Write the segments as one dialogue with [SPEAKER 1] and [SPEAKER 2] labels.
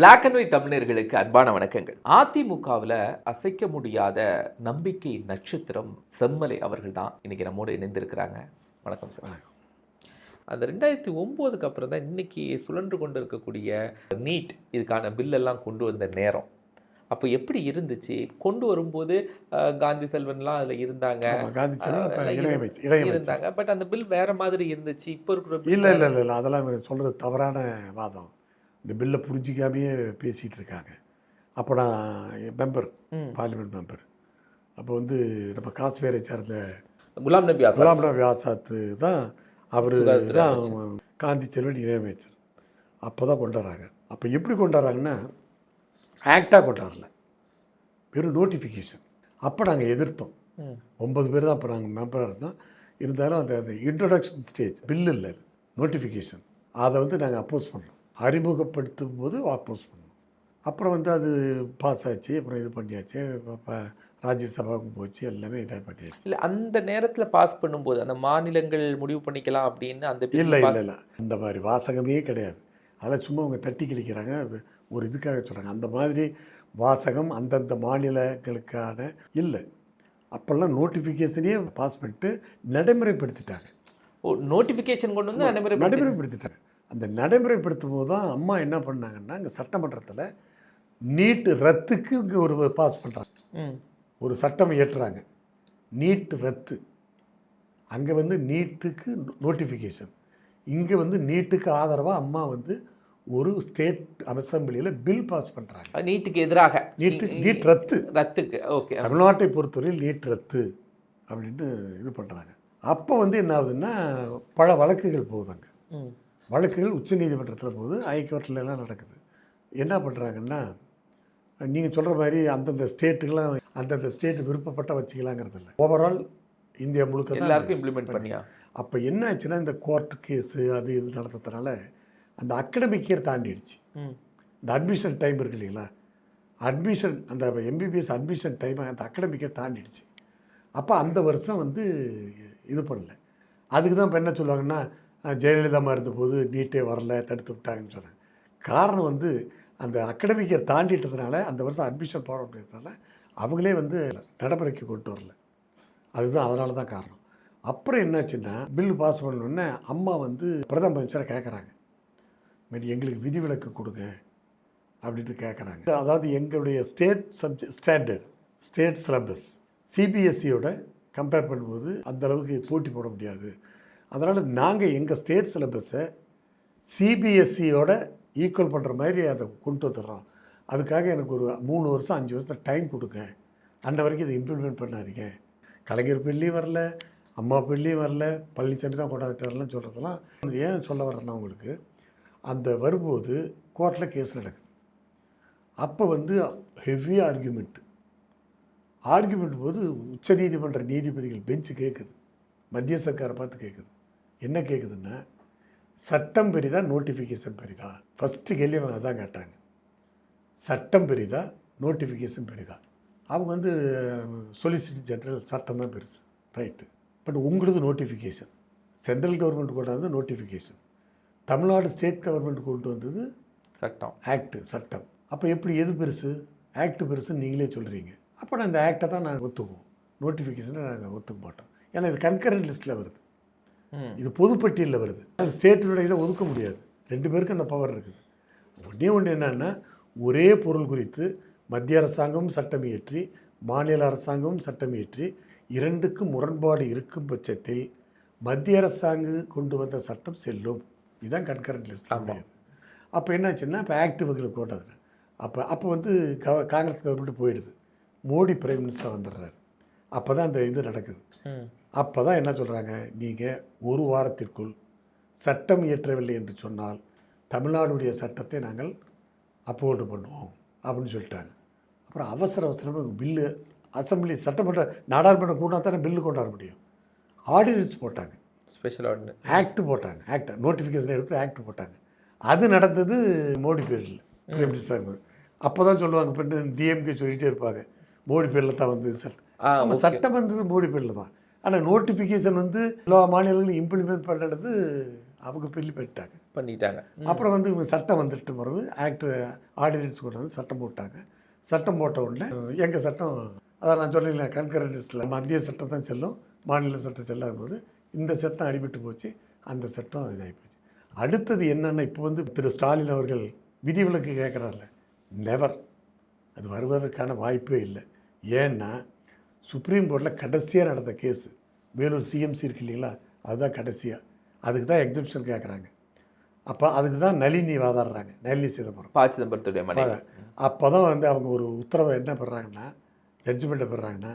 [SPEAKER 1] Black and white தமிழர்களுக்கு அன்பான வணக்கங்கள். அதிமுகவில் அசைக்க முடியாத நம்பிக்கை நட்சத்திரம் செம்மலை அவர்கள் தான் இன்னைக்கு நம்மோடு இணைந்திருக்கிறாங்க. வணக்கம் சார். அந்த ரெண்டாயிரத்தி ஒம்போதுக்கு அப்புறம் தான் இன்னைக்கு சுழன்று கொண்டு இருக்கக்கூடிய நீட் இதுக்கான பில் எல்லாம் கொண்டு வந்த நேரம். அப்போ எப்படி இருந்துச்சு? கொண்டு வரும்போது காந்தி செல்வன்லாம் அதில் இருந்தாங்க. இருந்தாங்க. பட் அந்த பில் வேற மாதிரி இருந்துச்சு. இப்போ இருக்கிற
[SPEAKER 2] இல்லை இல்லை இல்லை அதெல்லாம் சொல்கிறது தவறான வாதம். இந்த பில்லை புரிஞ்சிக்காமையே பேசிகிட்டு இருக்காங்க அப்போ நான் மெம்பர். பார்லிமெண்ட் மெம்பர் அப்போ வந்து நம்ம காஷ்மீரை சார்ந்த
[SPEAKER 1] குலாம் நபி ஆசாத்.
[SPEAKER 2] குலாம் நபி ஆசாத்து தான் அவர் தான் காந்தி செல்வன் இணையமைச்சர் அப்போ தான் கொண்டு வராங்க அப்போ எப்படி கொண்டு வராங்கன்னா ஆக்டாக கொண்டு வரல வெறும் நோட்டிஃபிகேஷன் அப்போ நாங்கள் எதிர்த்தோம். ஒன்பது பேர் தான் அப்போ நாங்கள் மெம்பராக இருந்தோம். இருந்தாலும் அந்த அந்த இன்ட்ரடக்ஷன் ஸ்டேஜ் பில் இல்லை நோட்டிஃபிகேஷன் அதை வந்து நாங்கள் அப்போஸ் பண்ணோம். அறிமுகப்படுத்தும் போது அப்போஸ் பண்ணோம். அப்புறம் வந்து அது பாஸ் ஆச்சு அப்புறம் இது பண்ணியாச்சு இப்போ ராஜ்யசபாவுக்கு போச்சு எல்லாமே இதாக பண்ணியாச்சு.
[SPEAKER 1] இல்ல அந்த நேரத்துல பாஸ் பண்ணும்போது அந்த மாநிலங்கள் முடிவு பண்ணிக்கலாம் அப்படின்னு அந்த
[SPEAKER 2] இல்லை இல்லை இல்லை. அந்த மாதிரி வாசகமே கிடையாது. அதெல்லாம் சும்மா அவங்க தட்டி கிழிக்கிறாங்க அது ஒரு இதுக்காக சொல்கிறாங்க அந்த மாதிரி வாசகம் அந்தந்த மாநிலங்களுக்கான இல்லை. அப்போல்லாம் நோட்டிஃபிகேஷனே பாஸ் பண்ணிட்டு நடைமுறைப்படுத்திட்டாங்க.
[SPEAKER 1] ஓ நோட்டிபிகேஷன் கொண்டு வந்து நடைமுறை
[SPEAKER 2] நடைமுறைப்படுத்திட்டாங்க. அந்த நடைமுறைப்படுத்தும் போது தான் அம்மா என்ன பண்ணாங்கன்னா இங்கே சட்டமன்றத்தில் நீட்டு ரத்துக்கு இங்கே ஒரு பாஸ் பண்ணுறாங்க ஒரு சட்டம் இயற்றுறாங்க. நீட் ரத்து. அங்கே வந்து நீட்டுக்கு நோட்டிஃபிகேஷன். இங்கே வந்து நீட்டுக்கு ஆதரவாக அம்மா வந்து ஒரு ஸ்டேட் அசம்பிளியில் பில் பாஸ் பண்ணுறாங்க
[SPEAKER 1] நீட்டுக்கு எதிராக.
[SPEAKER 2] நீட்டு நீட் ரத்து.
[SPEAKER 1] ரத்துக்கு. ஓகே
[SPEAKER 2] தமிழ்நாட்டை பொறுத்தவரையில் நீட் ரத்து அப்படின்னு இது பண்ணுறாங்க அப்போ வந்து என்ன ஆகுதுன்னா பல வழக்குகள் போகுதாங்க வழக்குகள் உச்சநீதிமன்றத்தில் போகுது ஹைகோர்ட்ல எல்லாம் நடக்குது. என்ன பண்ணுறாங்கன்னா நீங்கள் சொல்கிற மாதிரி அந்தந்த ஸ்டேட்டுக்கெல்லாம் அந்தந்த ஸ்டேட் விருப்பப்பட்ட வச்சுக்கலாங்கிறது இல்லை. ஓவரால் இந்தியா முழுக்க
[SPEAKER 1] எல்லாருக்கும் இம்ப்ளிமெண்ட் பண்ணியா?
[SPEAKER 2] அப்போ என்ன ஆச்சுன்னா இந்த கோர்ட் கேஸு அது இது நடந்ததுனால அந்த அகடமிக் இயர் தாண்டிடுச்சு. இந்த அட்மிஷன் டைம் இருக்கு இல்லைங்களா? அட்மிஷன் அந்த எம்பிபிஎஸ் அட்மிஷன் டைம் அந்த அகடமிக்கை தாண்டிடுச்சு. அப்போ அந்த வருஷம் வந்து இது பண்ணல. அதுக்கு தான் இப்போ என்ன சொல்லுவாங்கன்னா ஜெயலலிதாமா இருந்தபோது நீட்டே வரல தடுத்து விட்டாங்கன்னு சொன்னாங்க காரணம் வந்து அந்த அகடமிக்கை தாண்டிட்டதுனால அந்த வருஷம் அட்மிஷன் போட முடியாததுனால அவங்களே வந்து நடைமுறைக்கு கொண்டு வரல. அதுதான் அதனால தான் காரணம். அப்புறம் என்னாச்சுன்னா பில் பாஸ் பண்ணணுன்னே அம்மா வந்து பிரதம அமைச்சரை கேட்குறாங்க. மாதிரி எங்களுக்கு விதிவிலக்கு கொடுங்க அப்படின்ட்டு கேட்குறாங்க. அதாவது எங்களுடைய state subject standard state syllabus சிபிஎஸ்சியோட compare பண்ணும்போது அந்தளவுக்கு போட்டி போட முடியாது. அதனால் நாங்கள் எங்கள் ஸ்டேட் சிலபஸை சிபிஎஸ்சியோட ஈக்குவல் பண்ணுற மாதிரி அதை கொண்டு வந்துடுறோம். அதுக்காக எனக்கு ஒரு மூணு வருஷம் அஞ்சு வருஷம் டைம் கொடுங்க. அந்த வரைக்கும் இதை இம்ப்ளிமெண்ட் பண்ணாதீங்க. கலைஞர் பிள்ளையும் வரல அம்மா பிள்ளையும் வரல பழனிசாமி தான் கொண்டாந்துட்டாரெல்லாம் சொல்கிறதெல்லாம் ஏன் சொல்ல வரேன்னா உங்களுக்கு அந்த வரும்போது கோர்ட்டில் கேஸ் நடக்குது. அப்போ வந்து ஹெவி ஆர்கியூமெண்ட்டு ஆர்கியூமெண்ட் போது உச்சநீதிமன்ற நீதிபதிகள் பெஞ்சு கேட்குது மத்திய சர்க்காரை பார்த்து கேட்குது என்ன கேட்குதுன்னா சட்டம் பெரிதா நோட்டிஃபிகேஷன் பெரிதா. ஃபஸ்ட்டு கேள்வி அவங்க அதான் கேட்டாங்க. சட்டம் பெரிதா நோட்டிஃபிகேஷன் பெரிதா. அவங்க வந்து சொலிசிட்டர் ஜெனரல் சட்டம் தான் பெருசு. ரைட்டு பட் உங்களது நோட்டிஃபிகேஷன் சென்ட்ரல் கவர்மெண்ட் கொண்டு வந்தது நோட்டிஃபிகேஷன் தமிழ்நாடு ஸ்டேட் கவர்மெண்ட் கொண்டு வந்தது
[SPEAKER 1] சட்டம்.
[SPEAKER 2] ஆக்ட் சட்டம். அப்போ எப்படி எது பெருசு? ஆக்ட் பெருசுன்னு நீங்களே சொல்கிறீங்க அப்போ நான் இந்த ஆக்டை தான் நாங்கள் ஒத்துக்குவோம். நோட்டிஃபிகேஷனை நாங்கள் ஒத்துக்க மாட்டோம். ஏன்னா இது கன்கரண்ட் லிஸ்ட்டில் வருது. இது பொதுப்பட்டியலில் வருது. ஸ்டேட்டினுடைய இதை ஒதுக்க முடியாது. ரெண்டு பேருக்கும் அந்த பவர் இருக்குது. ஒன்றே ஒன்று என்னன்னா ஒரே பொருள் குறித்து மத்திய அரசாங்கமும் சட்டம் இயற்றி மாநில அரசாங்கமும் சட்டம் இயற்றி இரண்டுக்கும் முரண்பாடு இருக்கும் பட்சத்தில் மத்திய அரசாங்கம் கொண்டு வந்த சட்டம் செல்லும். இதுதான் கன்கரண்ட் லிஸ்ட் அப்போ என்னாச்சுன்னா இப்போ ஆக்டிவ்களை போட்டாங்க அப்போ அப்போ வந்து கவ காங்கிரஸ் கவர்மெண்ட் போயிடுது. மோடி பிரைம் மினிஸ்டர் வந்துடுறாரு. அப்போ தான் அந்த இது நடக்குது. அப்போ தான் என்ன சொல்கிறாங்க நீங்கள் ஒரு வாரத்திற்குள் சட்டம் இயற்றவில்லை என்று சொன்னால் தமிழ்நாடுடைய சட்டத்தை நாங்கள் அப்போல்டு பண்ணுவோம் அப்படின்னு சொல்லிட்டாங்க. அப்புறம் அவசர அவசரமாக பில்லு அசம்பிளி சட்டமன்ற நாடாளுமன்ற கூட்டினா தானே பில்லு கொண்டாட முடியும். ஆர்டினன்ஸ் போட்டாங்க.
[SPEAKER 1] ஸ்பெஷல் ஆர்டினரி
[SPEAKER 2] ஆக்ட் போட்டாங்க. ஆக்ட் நோட்டிஃபிகேஷன் எடுத்து ஆக்ட் போட்டாங்க. அது நடந்தது மோடி பேரில் பிரைம் மினிஸ்டர் அப்போ தான் சொல்லுவாங்க இப்போ டிஎம்கே சொல்லிகிட்டே இருப்பாங்க. மோடி பேரில் தான் வந்து சட்டம். சட்டம் வந்தது மோடி பேரில் தான். ஆனால் நோட்டிஃபிகேஷன் வந்து எல்லா மாநிலங்களும் இம்ப்ளிமெண்ட் பண்ணுறது அவங்க பில்லு பண்ணிட்டாங்க.
[SPEAKER 1] பண்ணிட்டாங்க
[SPEAKER 2] அப்புறம் வந்து இவங்க சட்டம் வந்துட்டு பிறகு ஆக்ட் ஆர்டினன்ஸ் கொண்டு வந்து சட்டம் போட்டாங்க. சட்டம் போட்ட உடனே எங்கள் சட்டம் அதான் நான் சொன்னீங்களே கன்கரண்டிஸ்டில் மத்திய சட்டம் தான் செல்லும் மாநில சட்டம் செல்லாத போது இந்த சட்டம் அடிபட்டு போச்சு அந்த சட்டம் இதாகி போச்சு. அடுத்தது என்னென்னா இப்போ வந்து திரு ஸ்டாலின் அவர்கள் விதிவிலக்கு கேட்குறாருல நெவர் அது வருவதற்கான வாய்ப்பே இல்லை. ஏன்னா சுப்ரீம் கோர்ட்டில் கடைசியாக நடந்த கேஸு. வேலூர் சிஎம்சி இருக்கு இல்லைங்களா? அதுதான் கடைசியாக அதுக்கு தான் எக்ஸிபிஷன் கேட்குறாங்க அப்போ அதுக்கு தான் நளினி வாதாடுறாங்க. நளினி சிதம்பரம்.
[SPEAKER 1] ப சிதம்பரத்துடைய மனைவி.
[SPEAKER 2] அப்போ தான் வந்து அவங்க ஒரு உத்தரவை என்ன பெறாங்கன்னா ஜட்ஜ்மெண்ட்டை பெறாங்கன்னா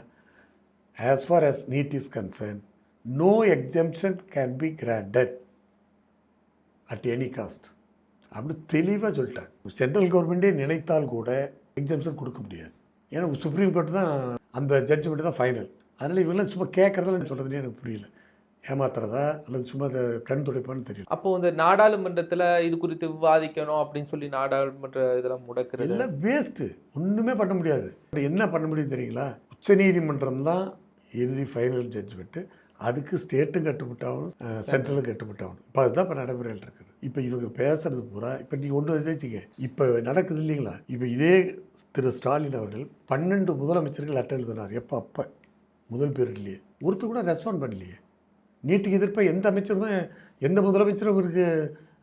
[SPEAKER 2] as far as NEET is concerned, no exemption can be granted at any cost. அப்படி தெளிவாக சொல்லிட்டாங்க. சென்ட்ரல் கவர்மெண்ட்டே நினைத்தால் கூட எக்ஸம்ஷன் கொடுக்க முடியாது. ஏன்னா சுப்ரீம் கோர்ட் தான் அந்த ஜட்ஜ்மெண்ட் தான் ஃபைனல் அதனால் இவங்களாம் சும்மா கேட்குறதெல்லாம் சொல்கிறதுனே எனக்கு புரியல. ஏமாத்துறதா? அல்லது சும்மா கண் துடைப்பான்னு தெரியல.
[SPEAKER 1] அப்போ இந்த நாடாளுமன்றத்துல இது குறித்து விவாதிக்கணும் அப்படின்னு சொல்லி நாடாளுமன்ற இதெல்லாம் முடக்கிறது?
[SPEAKER 2] எல்லாம் வேஸ்ட்டு ஒன்றுமே பண்ண முடியாது. என்ன பண்ண முடியும் தெரியுங்களா? உச்சநீதிமன்றம் தான் இறுதி ஃபைனல் ஜட்ஜ்மெண்ட்டு அதுக்கு ஸ்டேட்டும் கட்டுப்பட்டாகணும் சென்ட்ரலும் கட்டுப்பட்டாகணும். இப்போ அதுதான் இப்போ நடைமுறையில் இருக்குது. இப்போ இவங்க பேசுறது பூரா இப்போ நீங்கள் ஒன்று வச்சுக்க இப்போ நடக்குது இல்லைங்களா? இப்போ இதே திரு ஸ்டாலின் அவர்கள் பன்னெண்டு முதலமைச்சர்கள் அட்டை எழுதினார். எப்போ? அப்போ. முதல் பீரியட்லேயே ஒருத்தர் கூட ரெஸ்பாண்ட் பண்ணலையே. நீட்டுக்கு எதிர்ப்பாக எந்த அமைச்சருமே எந்த முதலமைச்சரும் அவருக்கு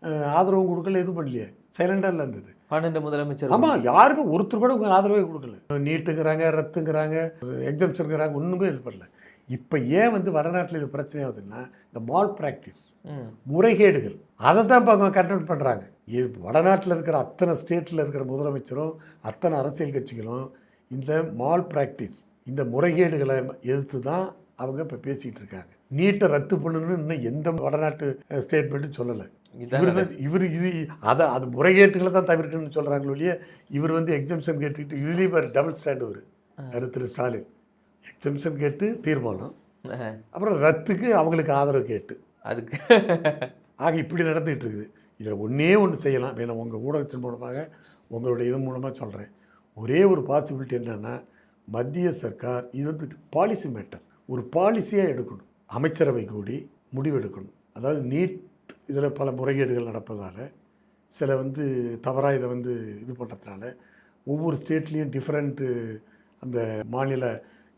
[SPEAKER 2] அஹ், ஆதரவும் கொடுக்கல எதுவும் பண்ணலையே. சைலண்டாக இல்லை இருந்தது
[SPEAKER 1] பன்னெண்டு முதலமைச்சர்
[SPEAKER 2] ஆமாம் யாருமே ஒருத்தர் கூட உங்க ஆதரவே கொடுக்கல. நீட்டுங்கிறாங்க ரத்துங்கிறாங்க எக்ஸாம்ஷனுங்கிறாங்க ஒன்றுமே இது பண்ணல. இப்போ ஏன் வந்து வடநாட்டில் இது பிரச்சனையாகுதுன்னா இந்த மால் ப்ராக்டிஸ். முறைகேடுகள் அதை தான் இப்போ அவங்க கண்டெக்ட் பண்ணுறாங்க இது வடநாட்டில் இருக்கிற அத்தனை ஸ்டேட்டில் இருக்கிற முதலமைச்சரும் அத்தனை அரசியல் கட்சிகளும் இந்த மால் ப்ராக்டிஸ் இந்த முறைகேடுகளை எதிர்த்து தான் அவங்க இப்போ பேசிகிட்டு இருக்காங்க. நீட்டை ரத்து பண்ணணும்னு இன்னும் எந்த வடநாட்டு ஸ்டேட்மெண்ட்டும் சொல்லலை. இவர் தான் இவர் இது அதை அது முறைகேட்டுகளை தான் தவிர்க்கணும்னு சொல்கிறாங்களோ இவர் வந்து எக்ஸம்ஷன் கேட்டுக்கிட்டு இதுலேயும் டபுள் ஸ்டாண்ட் யாரு திரு ஸ்டாலின். எக்ஸம்ஷன் கேட்டு தீர்மானம். அப்புறம் ரத்துக்கு அவங்களுக்கு ஆதரவு கேட்டு.
[SPEAKER 1] அதுக்கு.
[SPEAKER 2] ஆக இப்படி நடந்துகிட்டு இருக்குது. இதில் ஒன்றே ஒன்று செய்யலாம். வேணும் உங்கள் ஊடகத்தின் மூலமாக உங்களுடைய இது மூலமாக சொல்கிறேன் ஒரே ஒரு பாசிபிலிட்டி என்னென்னா மத்திய சர்க்கார் இது வந்து பாலிசி மேட்டர் ஒரு பாலிசியாக எடுக்கணும். அமைச்சரவை கூடி முடிவெடுக்கணும். அதாவது நீட் இதில் பல முறைகேடுகள் நடப்பதால் சில வந்து தவறாக இதை வந்து இது பண்ணுறதுனால ஒவ்வொரு ஸ்டேட்லேயும் டிஃப்ரெண்ட்டு அந்த மாநில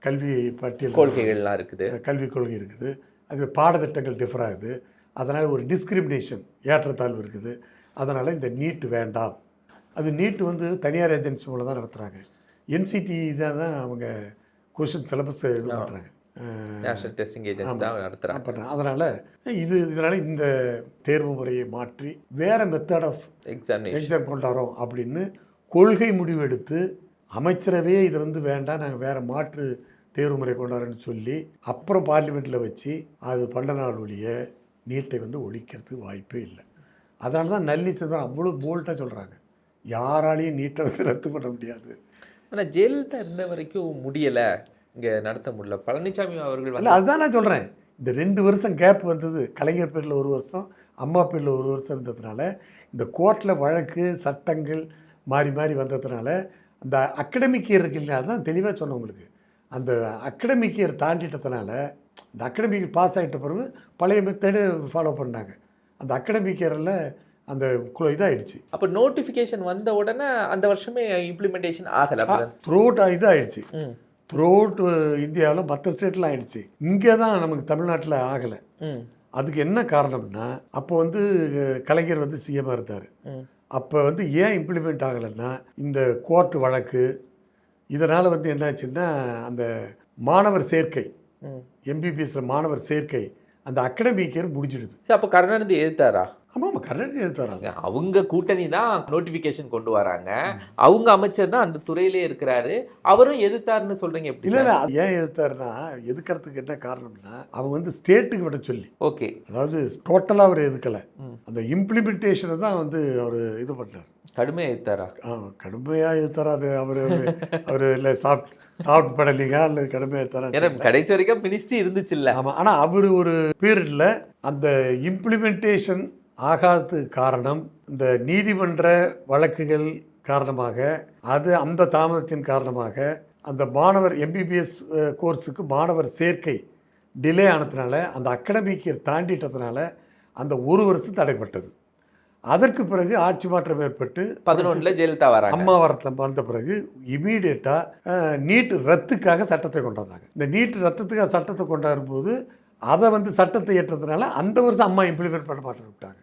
[SPEAKER 2] கல்வி பட்டியல்
[SPEAKER 1] கொள்கைகள்லாம் இருக்குது.
[SPEAKER 2] கல்விக் கொள்கை இருக்குது. அது பாடத்திட்டங்கள் டிஃபர் ஆகுது. அதனால் ஒரு டிஸ்கிரிமினேஷன் ஏற்றத்தாழ்வு இருக்குது. அதனால் இந்த நீட் வேண்டாம். அது நீட் வந்து தனியார் ஏஜென்சி மூலம் தான் நடத்துகிறாங்க என்சிடி தான் தான் அவங்க கொஷின் சிலபஸ் இது பண்ணுறாங்க
[SPEAKER 1] நேஷனல் டெஸ்டிங் ஏஜென்சி தான் நடத்துறாங்க.
[SPEAKER 2] பண்ணுறாங்க அதனால் இது இதனால் இந்த தேர்வு முறையை மாற்றி வேறு மெத்தட் ஆஃப்
[SPEAKER 1] எக்ஸாமினேஷன்
[SPEAKER 2] எக்ஸாம் கொண்டாடுறோம் அப்படின்னு கொள்கை முடிவெடுத்து அமைச்சரவே இதை வந்து வேண்டாம் நாங்கள் வேறு மாற்று தேர்வு முறை கொண்டாடுறோன்னு சொல்லி அப்புறம் பார்லிமெண்ட்டில் வச்சு அது பண்ண நாள் ஒழிய நீட்டை வந்து ஒழிக்கிறதுக்கு வாய்ப்பே இல்லை. அதனால தான் நல்லி சிதம்பரம் அவ்வளோ போல்ட்டாக சொல்கிறாங்க யாராலையும் நீட்டை வந்து ரத்து பண்ண முடியாது.
[SPEAKER 1] ஆனா ஜெயலலிதா இருந்த வரைக்கும் முடியல. இங்க நடத்த முடியல. பழனிசாமி அவர்கள்
[SPEAKER 2] இல்லை அதுதான் நான் சொல்கிறேன் இந்த ரெண்டு வருஷம் கேப் வந்தது. கலைஞர் பேரில் ஒரு வருஷம் அம்மா பேரில் ஒரு வருஷம் இருந்ததுனால இந்த கோர்ட்டில் வழக்கு சட்டங்கள் மாறி மாறி வந்ததுனால அந்த அகடமிக் இயர் இருக்கு இல்லையா அதுதான் தெளிவாக சொன்னேன் உங்களுக்கு. அந்த அகடமிக் இயர் தாண்டிட்டதுனால இந்த அகடமிக் பாஸ் ஆகிட்ட பிறகு பழைய மெத்தடு ஃபாலோ பண்ணாங்க அந்த அகடமிக் இயரில் அந்த கு- இதாயிடுச்சு.
[SPEAKER 1] அப்ப நோட்டிபிகேஷன் வந்த உடனே அந்த வருஷமே இம்ப்ளிமெண்டேஷன் ஆகல அப்படிதான்
[SPEAKER 2] த்ரூட் இதாகிடுச்சு
[SPEAKER 1] ம்.
[SPEAKER 2] த்ரூட் இந்தியாவில் மற்ற ஸ்டேட்டில் ஆயிடுச்சு. இங்கே தான் நமக்கு தமிழ்நாட்டில் ஆகலை. அதுக்கு என்ன காரணம்னா அப்போ வந்து கலைஞர் வந்து சிஎம்மாக இருந்தார். அப்போ வந்து ஏன் இம்ப்ளிமெண்ட் ஆகலைன்னா இந்த கோர்ட் வழக்கு இதனால் வந்து என்னாச்சுன்னா அந்த மாணவர் சேர்க்கை
[SPEAKER 1] ம்.
[SPEAKER 2] எம்பிபிஎஸ்ல மாணவர் சேர்க்கை அந்த அகடமிக் இயர் முடிஞ்சிடுது.
[SPEAKER 1] சரி அப்போ கருணாநிதி எதிர்த்தாரா?
[SPEAKER 2] ஆமாம் ஆமாம் கர்நாடகா எதிர்த்தாராங்க
[SPEAKER 1] அவங்க கூட்டணி தான் நோட்டிபிகேஷன் கொண்டு வராங்க. அவங்க அமைச்சர் தான் அந்த துறையிலே இருக்கிறாரு. அவரும் எதிர்த்தாருன்னு சொல்றீங்க எப்படி
[SPEAKER 2] இல்லை இல்லை ஏன் எதிர்த்தாருன்னா எதுக்கிறதுக்கு என்ன காரணம்னா அவங்க வந்து ஸ்டேட்டுக்கு விட சொல்லி.
[SPEAKER 1] ஓகே.
[SPEAKER 2] அதாவது டோட்டலாக அவர் எதுக்கலை. அந்த இம்ப்ளிமெண்டேஷனை தான் வந்து அவர் இது பண்ணார்.
[SPEAKER 1] கடுமையா எதிர்த்தாரா
[SPEAKER 2] ஆ கடுமையாக எதிர்த்தாரா அது அவர் அவர் இல்லை சாஃப்ட் சாஃப்ட் படலிங்கா இல்லை கடுமையாக
[SPEAKER 1] ஏன்னா
[SPEAKER 2] எதிர்த்தாரா
[SPEAKER 1] கடைசி வரைக்கும் மினிஸ்ட்ரி இருந்துச்சு இல்ல
[SPEAKER 2] ஆமாம் ஆனால் அவர் ஒரு பீரியடில் அந்த இம்ப்ளிமெண்டேஷன் ஆகாதது காரணம் இந்த நீதிமன்ற வழக்குகள் காரணமாக அது அந்த தாமதத்தின் காரணமாக அந்த மாணவர் எம்பிபிஎஸ் கோர்ஸுக்கு மாணவர் சேர்க்கை டிலே ஆனதுனால அந்த அகாடமிக்கு தாண்டிட்டதுனால அந்த ஒரு வருஷம் தடைப்பட்டது அதற்கு பிறகு ஆட்சி மாற்றம் ஏற்பட்டு
[SPEAKER 1] பதினொன்றுல ஜெயலலிதா வராங்க.
[SPEAKER 2] அம்மா வரத்தில் வந்த பிறகு இமீடியட்டாக நீட் ரத்துக்காக சட்டத்தை கொண்டு வந்தாங்க. இந்த நீட் ரத்தத்துக்காக சட்டத்தை கொண்டாடும் போது அதை வந்து சட்டத்தை ஏற்றதுனால அந்த வருஷம் அம்மா இம்ப்ளிமெண்ட் பண்ண மாட்டேன் விட்டாங்க.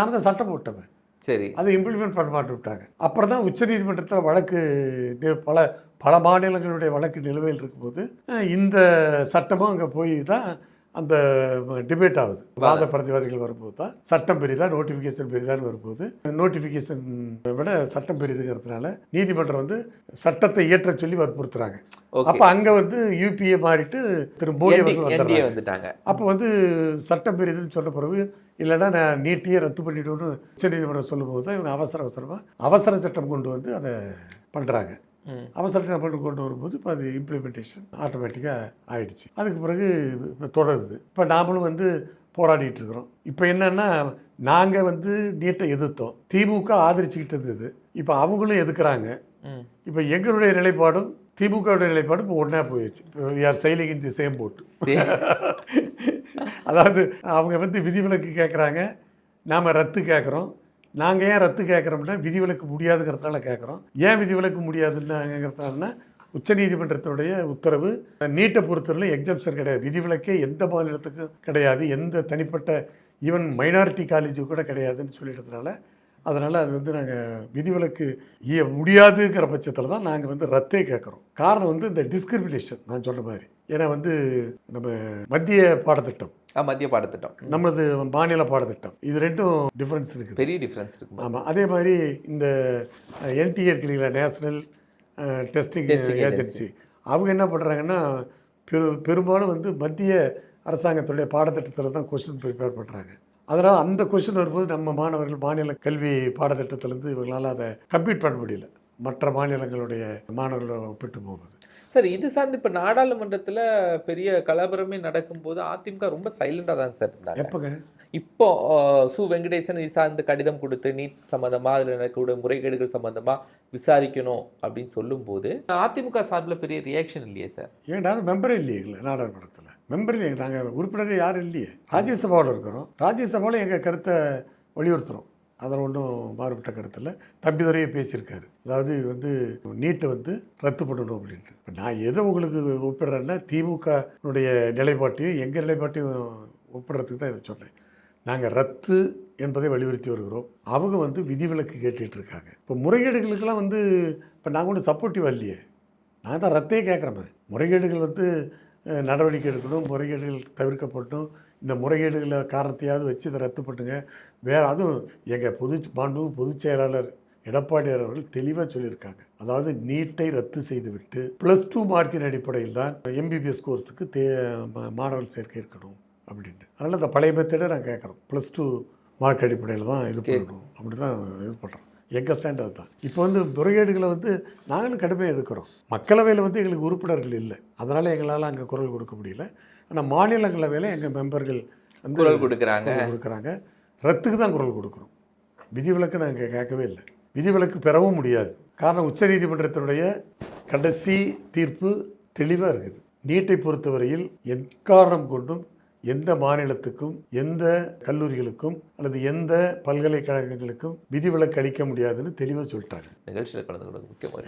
[SPEAKER 2] நாம தான் சட்டம் போட்டவன்.
[SPEAKER 1] சரி.
[SPEAKER 2] அதை இம்ப்ளிமெண்ட் பண்ண மாட்டேன் விட்டாங்க. அப்புறம் தான் உச்சநீதிமன்றத்தில் வழக்கு பல பல மாநிலங்களுடைய வழக்கு நிலுவையில் இருக்கும்போது இந்த சட்டமும் அங்கே போய் தான் அந்த டிபேட் ஆகுது. வாத பிரதிவாதிகள் வரும்போது தான் சட்டம் பெரிதா நோட்டிஃபிகேஷன் பெரிதான்னு வரும்போது நோட்டிஃபிகேஷன் விட சட்டம் பெரிதுங்கிறதுனால நீதிமன்றம் வந்து சட்டத்தை இயற்ற சொல்லி வற்புறுத்துறாங்க. அப்போ அங்கே வந்து யூபிஏ மாறிட்டு திரு மோடி அவர்கள்
[SPEAKER 1] வந்துட்டாங்க.
[SPEAKER 2] அப்போ வந்து சட்டம் பெரியதுன்னு சொன்ன பிறகு இல்லைன்னா நான் நீட்டியே ரத்து பண்ணிவிடுன்னு உச்சநீதிமன்றம் சொல்லும்போது தான் இவங்க அவசர அவசரமாக அவசர சட்டம் கொண்டு வந்து அதை பண்ணுறாங்க
[SPEAKER 1] ம்
[SPEAKER 2] அவசர சட்டம் கொண்டு வரும்போது இப்போ அது இம்ப்ளிமெண்டேஷன் ஆட்டோமேட்டிக்காக ஆயிடுச்சு. அதுக்கு பிறகு இப்போ தொடருது. இப்போ நாமளும் வந்து போராடிட்டு இருக்கிறோம். இப்போ என்னன்னா நாங்கள் வந்து நீட்டை எதிர்த்தோம். திமுக ஆதரிச்சுக்கிட்டு இருந்தது இப்போ அவங்களும் எதுக்குறாங்க? இப்போ எங்களுடைய நிலைப்பாடும் திமுகவுடைய நிலைப்பாடும் இப்போ ஒன்றா போயிடுச்சு. யார் sailing in the same boat
[SPEAKER 1] சரி.
[SPEAKER 2] அதாவது அவங்க வந்து விதிவிலக்கு கேட்குறாங்க நாம் ரத்து கேட்குறோம் நாங்கள் ஏன் ரத்து கேட்குறோம்னா விதிவிலக்கு முடியாதுங்கிறதுனால கேட்குறோம் ஏன் விதிவிலக்கு முடியாதுன்னாங்கிறதுனாலனா உச்சநீதிமன்றத்தினுடைய உத்தரவு நீட்டை பொறுத்தவரையில் எக்ஸப்ஷன் கிடையாது. விதிவிலக்கே எந்த மாநிலத்துக்கும் கிடையாது. எந்த தனிப்பட்ட ஈவன் மைனாரிட்டி காலேஜுக்கு கூட கிடையாதுன்னு சொல்லிட்டதுனால அதனால் அது வந்து நாங்கள் விதிவிலக்கு இய முடியாதுங்கிற பட்சத்தில் தான் நாங்கள் வந்து ரத்தே கேட்குறோம் காரணம் வந்து இந்த டிஸ்கிரிமினேஷன் நான் சொன்ன மாதிரி. ஏன்னா வந்து நம்ம மத்திய பாடத்திட்டம்.
[SPEAKER 1] மத்திய பாடத்திட்டம்.
[SPEAKER 2] நம்மளது மாநில பாடத்திட்டம். இது ரெண்டும் டிஃப்ரென்ஸ் இருக்குது.
[SPEAKER 1] பெரிய டிஃபரன்ஸ் இருக்கு
[SPEAKER 2] ஆமாம் அதே மாதிரி இந்த என்டிஏ இருக்குல்லைங்களா நேஷனல் டெஸ்டிங் ஏஜென்சி. அவங்க என்ன பண்ணுறாங்கன்னா பெரு பெரும்பாலும் வந்து மத்திய அரசாங்கத்துடைய பாடத்திட்டத்தில் தான் கொஸ்டின் ப்ரிப்பேர் பண்ணுறாங்க அதனால் அந்த கொஸ்டின் வரும்போது நம்ம மாணவர்கள் மாநில கல்வி பாடத்திட்டத்திலேருந்து இவங்களால் அதை கம்ப்ளீட் பண்ண முடியல. மற்ற மாநிலங்களுடைய மாணவர்களோட ஒப்பிட்டு போகுது
[SPEAKER 1] சார் இது சார்ந்து இப்ப நாடாளுமன்றத்துல பெரிய கலவரமே நடக்கும்போது அதிமுக ரொம்ப சைலண்டா தான் சார் இருந்தாங்க.
[SPEAKER 2] எப்போங்க?
[SPEAKER 1] இப்போ சு வெங்கடேசன் இது சார்ந்து கடிதம் கொடுத்து நீட் சம்பந்தமா அதுல நடக்கக்கூடிய முறைகேடுகள் சம்பந்தமா விசாரிக்கணும் அப்படின்னு சொல்லும்போது அதிமுக சார்பில் பெரிய ரியாக்ஷன் இல்லையே சார்?
[SPEAKER 2] ஏன்டா மெம்பரே இல்லையே நாடாளுமன்றத்தில்? மெம்பர் இல்லையே நாங்கள் உறுப்பினர்கள் யாரும் இல்லையே. ராஜ்யசபாவில் இருக்கிறோம். ராஜ்யசபாவில் எங்கள் கருத்தை வலியுறுத்துகிறோம் அதில் ஒன்றும் மாறுபட்ட கருத்தில் தம்பிதுரையே பேசியிருக்காரு. அதாவது இது வந்து நீட்டை வந்து ரத்து பண்ணணும் அப்படின்ட்டு. இப்போ நான் எதை உங்களுக்கு ஒப்பிடுறேன்னா திமுகனுடைய நிலைப்பாட்டையும் எங்கள் நிலைப்பாட்டையும் ஒப்பிடுறதுக்கு தான் இதை சொன்னேன். நாங்கள் ரத்து என்பதை வலியுறுத்தி வருகிறோம். அவங்க வந்து விதிவிலக்கு கேட்டுட்டு இருக்காங்க. இப்போ முறைகேடுகளுக்கெல்லாம் வந்து இப்போ நாங்கள் ஒன்றும் சப்போர்ட்டிவ் இல்லையே. நான் தான் ரத்தே கேட்குறேன் முறைகேடுகள் வந்து நடவடிக்கை எடுக்கணும் முறைகேடுகள் தவிர்க்கப்படணும். இந்த முறைகேடுகளை காரணத்தையாவது வச்சு இதை ரத்து பண்ணுங்க. வேறு அதுவும் எங்கள் பொது மாண்பு பொதுச் செயலாளர் எடப்பாடியார் அவர்கள் தெளிவாக சொல்லியிருக்காங்க. அதாவது நீட்டை ரத்து செய்துவிட்டு ப்ளஸ் டூ மார்க்கின் அடிப்படையில் தான் எம்பிபிஎஸ் கோர்ஸுக்கு தே மாணவர் சேர்க்கை இருக்கணும் அப்படின்ட்டு. அதனால் இந்த பழைய மெத்தடை நான் கேட்குறோம். ப்ளஸ் டூ மார்க் அடிப்படையில் தான் இது பண்ணணும். அப்படி தான் இது பண்ணுறோம் எங்கள் ஸ்டாண்ட் அதுதான் இப்போ வந்து முறைகேடுகளை வந்து நாங்களும் கடுமையாக எதிர்க்கிறோம். மக்களவையில் வந்து எங்களுக்கு உறுப்பினர்கள் இல்லை. அதனால் எங்களால் அங்கே குரல் கொடுக்க முடியல. ஆனால் மாநிலங்களவையில் எங்கள் மெம்பர்கள் வந்து
[SPEAKER 1] குரல் கொடுக்குறாங்க.
[SPEAKER 2] கொடுக்குறாங்க. ரத்துக்கு தான் குரல் கொடுக்குறோம். விதிவிலக்கு நாங்கள் கேட்கவே இல்லை. விதிவிலக்கு பெறவும் முடியாது. காரணம் உச்சநீதிமன்றத்தினுடைய கடைசி தீர்ப்பு தெளிவாக இருக்குது. நீட்டை பொறுத்தவரையில் எக்காரணம் கொண்டும் எந்த மாநிலத்துக்கும் எந்த கல்லூரிகளுக்கும் அல்லது எந்த பல்கலைக்கழகங்களுக்கும் விதிவிலக்கு அளிக்க முடியாதுன்னு தெளிவாக சொல்லிட்டாங்க
[SPEAKER 1] நிகழ்ச்சியில் கலந்து கொண்டது முக்கியமாக